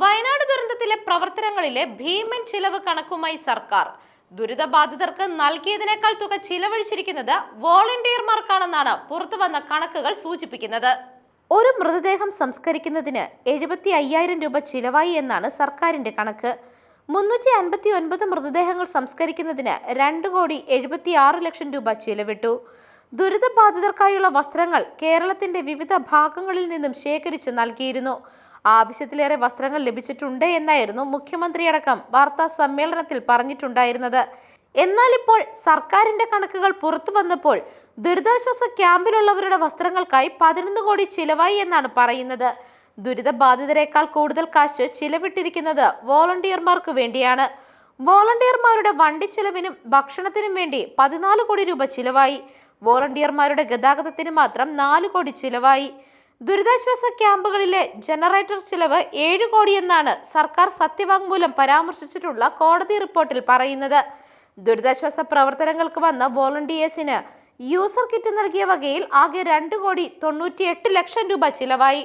വയനാട് ദുരന്തത്തിലെ പ്രവർത്തനങ്ങളിലെ ഭീമൻ ചിലവ് കണക്കുമായി സർക്കാർ. ദുരിതബാധിതർക്ക് നൽകിയതിനേക്കാൾ തുക ചിലവഴിച്ചിരിക്കുന്നത് വോളണ്ടിയർമാർക്കാണെന്നാണ് പുറത്തുവന്ന കണക്കുകൾ സൂചിപ്പിക്കുന്നത്. ഒരു മൃതദേഹം സംസ്കരിക്കുന്നതിന് എഴുപത്തി അയ്യായിരം രൂപ ചിലവായി എന്നാണ് സർക്കാരിന്റെ കണക്ക്. മുന്നൂറ്റി അൻപത്തി ഒൻപത് മൃതദേഹങ്ങൾ സംസ്കരിക്കുന്നതിന് രണ്ട് കോടി എഴുപത്തി ആറ് ലക്ഷം രൂപ ചിലവിട്ടു. ദുരിതബാധിതർക്കായുള്ള വസ്ത്രങ്ങൾ കേരളത്തിന്റെ വിവിധ ഭാഗങ്ങളിൽ നിന്നും ശേഖരിച്ചു നൽകിയിരുന്നു. ആവശ്യത്തിലേറെ വസ്ത്രങ്ങൾ ലഭിച്ചിട്ടുണ്ട് എന്നായിരുന്നു മുഖ്യമന്ത്രിയടക്കം വാർത്താ സമ്മേളനത്തിൽ പറഞ്ഞിട്ടുണ്ടായിരുന്നത്. എന്നാൽ ഇപ്പോൾ സർക്കാരിന്റെ കണക്കുകൾ പുറത്തു വന്നപ്പോൾ ദുരിതാശ്വാസ ക്യാമ്പിലുള്ളവരുടെ വസ്ത്രങ്ങൾക്കായി പതിനൊന്ന് കോടി ചിലവായി എന്നാണ് പറയുന്നത്. ദുരിതബാധിതരെക്കാൾ കൂടുതൽ കാശ് ചിലവിട്ടിരിക്കുന്നത് വോളണ്ടിയർമാർക്ക് വേണ്ടിയാണ്. വോളണ്ടിയർമാരുടെ വണ്ടി ചിലവിനും ഭക്ഷണത്തിനും വേണ്ടി പതിനാല് കോടി രൂപ ചിലവായി. വോളണ്ടിയർമാരുടെ ഗതാഗതത്തിന് മാത്രം നാല് കോടി ചിലവായി. ദുരിതാശ്വാസ ക്യാമ്പുകളിലെ ജനറേറ്റർ ചിലവ് ഏഴ് കോടിയെന്നാണ് സർക്കാർ സത്യവാങ്മൂലം പരാമർശിച്ചിട്ടുള്ള കോടതി റിപ്പോർട്ടിൽ പറയുന്നത്. ദുരിതാശ്വാസ പ്രവർത്തനങ്ങൾക്ക് വന്ന വോളണ്ടിയേഴ്സിന് യൂസർ കിറ്റ് നൽകിയ വകയിൽ ആകെ രണ്ട് കോടി തൊണ്ണൂറ്റിയെട്ട് ലക്ഷം രൂപ ചിലവായി.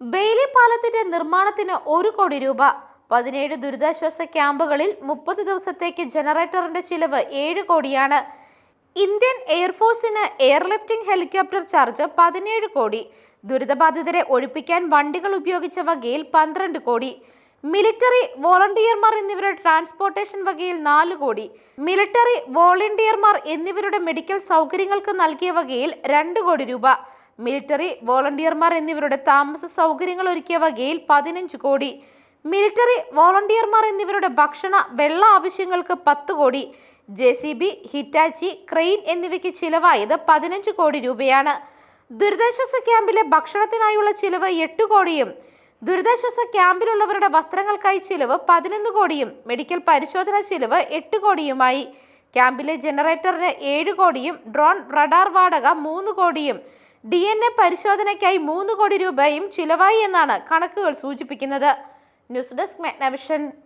ബെയിലി പാലത്തിന്റെ നിർമ്മാണത്തിന് ഒരു കോടി രൂപ. പതിനേഴ് ദുരിതാശ്വാസ ക്യാമ്പുകളിൽ മുപ്പത് ദിവസത്തേക്ക് ജനറേറ്ററിന്റെ ചിലവ് ഏഴ് കോടിയാണ്. ഇന്ത്യൻ എയർഫോഴ്സിന് എയർലിഫ്റ്റിംഗ് ഹെലികോപ്റ്റർ ചാർജ് പതിനേഴ് കോടി. ദുരിതബാധിതരെ ഒഴിപ്പിക്കാൻ വണ്ടികൾ ഉപയോഗിച്ച വകയിൽ പന്ത്രണ്ട് കോടി. മിലിറ്ററി വോളണ്ടിയർമാർ എന്നിവരുടെ ട്രാൻസ്പോർട്ടേഷൻ വകയിൽ നാല് കോടി. മിലിറ്ററി വോളണ്ടിയർമാർ എന്നിവരുടെ മെഡിക്കൽ സൗകര്യങ്ങൾക്ക് നൽകിയ വകയിൽ രണ്ട് കോടി രൂപ. മിലിറ്ററി വോളണ്ടിയർമാർ എന്നിവരുടെ താമസ സൗകര്യങ്ങൾ ഒരുക്കിയ വകയിൽ പതിനഞ്ച് കോടി. മിലിറ്ററി വോളണ്ടിയർമാർ എന്നിവരുടെ ഭക്ഷണ വെള്ള ആവശ്യങ്ങൾക്ക് പത്ത് crore. J C B Hitachi crane എന്നിവയ്ക്ക് ചിലവായത് പതിനഞ്ച് കോടി രൂപയാണ്. ദുരിതാശ്വാസ ക്യാമ്പിലെ ഭക്ഷണത്തിനായുള്ള ചിലവ് എട്ട് കോടിയും ദുരിതാശ്വാസ ക്യാമ്പിലുള്ളവരുടെ വസ്ത്രങ്ങൾക്കായി ചിലവ് പതിനൊന്ന് കോടിയും മെഡിക്കൽ പരിശോധന ചിലവ് എട്ട് കോടിയുമായി. ക്യാമ്പിലെ ജനറേറ്ററിന് ഏഴ് കോടിയും ഡ്രോൺ റഡാർ വാടക മൂന്ന് കോടിയും ഡി എൻ എ പരിശോധനയ്ക്കായി മൂന്ന് കോടി രൂപയും ചിലവായി എന്നാണ് കണക്കുകൾ സൂചിപ്പിക്കുന്നത്. News desk Magnavision.